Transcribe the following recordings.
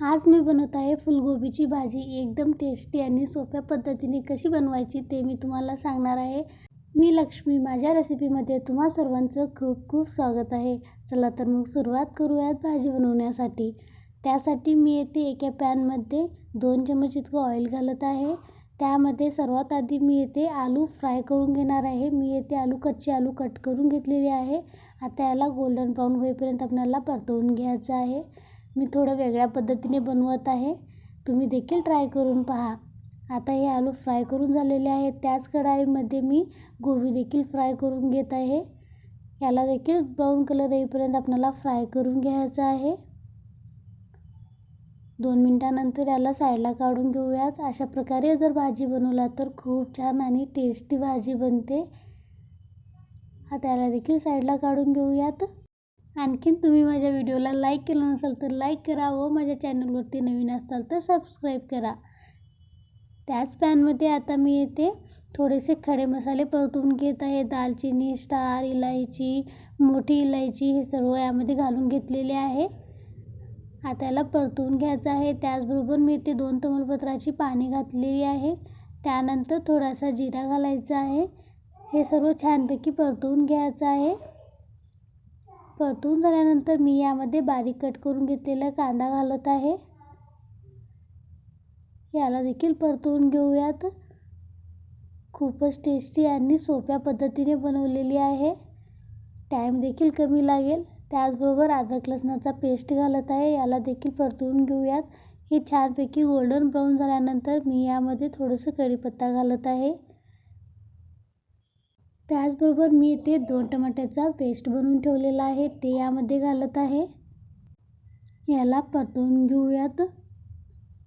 आज मी बनवत आहे फुलगोबीची भाजी. एकदम टेस्टी आणि सोप्या पद्धतीने कशी बनवायची ते मी तुम्हाला सांगणार आहे. मी लक्ष्मी माझ्या रेसिपीमध्ये तुम्हा सर्वांचं खूप खूप स्वागत आहे. चला तर मग सुरुवात करूयात भाजी बनवण्यासाठी. त्यासाठी मी येथे एका पॅनमध्ये दोन चमच इतकं ऑइल घालत आहे. त्यामध्ये सर्वात आधी मी येथे आलू फ्राय करून घेणार आहे. मी येथे आलू कच्चे आलू कट करून घेतलेले आहे. आता याला गोल्डन ब्राऊन होईपर्यंत आपल्याला परतवून घ्यायचं आहे. मी थोडं वेगळ्या पद्धतीने बनवत आहे. तुम्ही देखील ट्राय करून पहा. आता हे आलू फ्राय करून झालेले आहेत. त्याच कढाईमध्ये मी गोबी देखील फ्राय करून घेत आहे. याला देखील ब्राऊन कलर येईपर्यंत आपल्याला फ्राय करून घ्यायचं आहे. दोन मिनटानंतर याला साईडला काढून घेऊयात. अशा प्रकारे जर भाजी बनवला तर खूप छान आणि टेस्टी भाजी बनते. आता याला देखील साईडला काढून घेऊयात. आणखीन तुम्ही माझ्या व्हिडिओला लाईक केलं नसेल तर लाईक करा व माझ्या चॅनलवरती नवीन असाल तर सबस्क्राईब करा. त्याच पॅनमध्ये आता मी येते. थोडेसे खडे मसाले परतून घेत आहे. दालचिनी स्टार इलायची मोठी इलायची हे सर्व यामध्ये घालून घेतलेले आहे. आता याला परतून घ्यायचं आहे. त्याचबरोबर मी इथे दोन तमलपत्राची पाणी घातलेली आहे. त्यानंतर थोडासा जिरा घालायचा आहे. हे सर्व छानपैकी परतवून घ्यायचं आहे. परतून झाल्यानंतर मी यामध्ये बारीक कट करून घेतलेला कांदा घालत आहे. याला देखील परतवून घेऊयात. खूपच टेस्टी आणि सोप्या पद्धतीने बनवलेली आहे. टाईम देखील कमी लागेल. त्याचबरोबर अद्रक लसणाचा पेस्ट घालत आहे. याला देखील परतवून घेऊयात. हे छानपैकी गोल्डन ब्राऊन झाल्यानंतर मी यामध्ये थोडंसं कढीपत्ता घालत आहे. त्याचबरोबर मी इथे दोन टमाट्याचा पेस्ट बनवून ठेवलेला आहे ते यामध्ये घालत आहे. याला परतवून घेऊयात.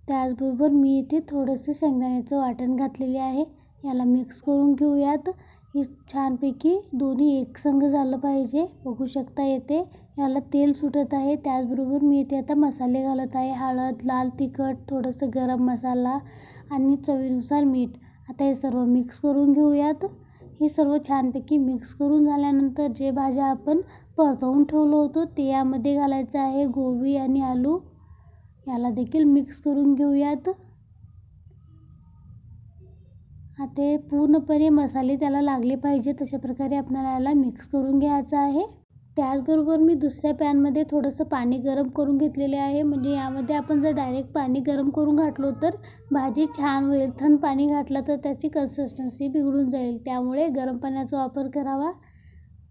त्याचबरोबर मी इथे थोडंसं शेंगदाण्याचं वाटण घातलेले आहे याला मिक्स करून घेऊयात. हे छानपैकी दोन्ही एकसंग झालं पाहिजे बघू शकता येते. याला तेल सुटत आहे त्याचबरोबर मी इथे आता मसाले घालत आहे हळद लाल तिखट थोडंसं गरम मसाला आणि चवीनुसार मीठ. आता हे सर्व मिक्स करून घेऊयात. हे सर्व छानपैकी मिक्स करून झाल्यानंतर जे भाज्या आपण परतवून ठेवलं होतं ते यामध्ये घालायचं आहे गोबी आणि आलू. याला देखील मिक्स करून घेऊयात. आता पूर्णपणे मसाले त्याला लागले पाहिजे तशा प्रकारे आपल्याला याला मिक्स करून घ्यायचं आहे. त्याचबरोबर मी दुसऱ्या पॅनमध्ये थोडंसं पाणी गरम करून घेतलेले आहे. म्हणजे यामध्ये आपण जर डायरेक्ट पाणी गरम करून घातलो तर भाजी छान होईल. थंड पाणी घातलं तर त्याची कन्सिस्टन्सी बिघडून जाईल. त्यामुळे गरम पाण्याचा वापर करावा.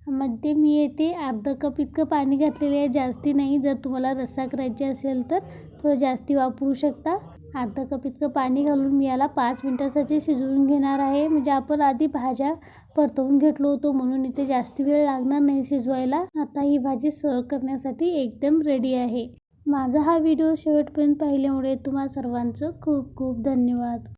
मध्ये मी येते. अर्धा कप इतकं पाणी घातलेले आहे. जास्ती नाही. जर तुम्हाला रस्सा करायची असेल तर थोडं जास्ती वापरू शकता. अर्धा कप इतकं पाणी घालून मी याला पाच मिनटासाठी शिजवून घेणार आहे. म्हणजे आपण आधी भाज्या परतवून घेतलो होतो म्हणून इथे जास्त वेळ लागणार नाही शिजवायला. आता ही भाजी सर्व करण्यासाठी एकदम रेडी आहे. माझा हा व्हिडिओ शेवटपर्यंत पाहिल्यामुळे तुम्हा सर्वांचं खूप खूप धन्यवाद.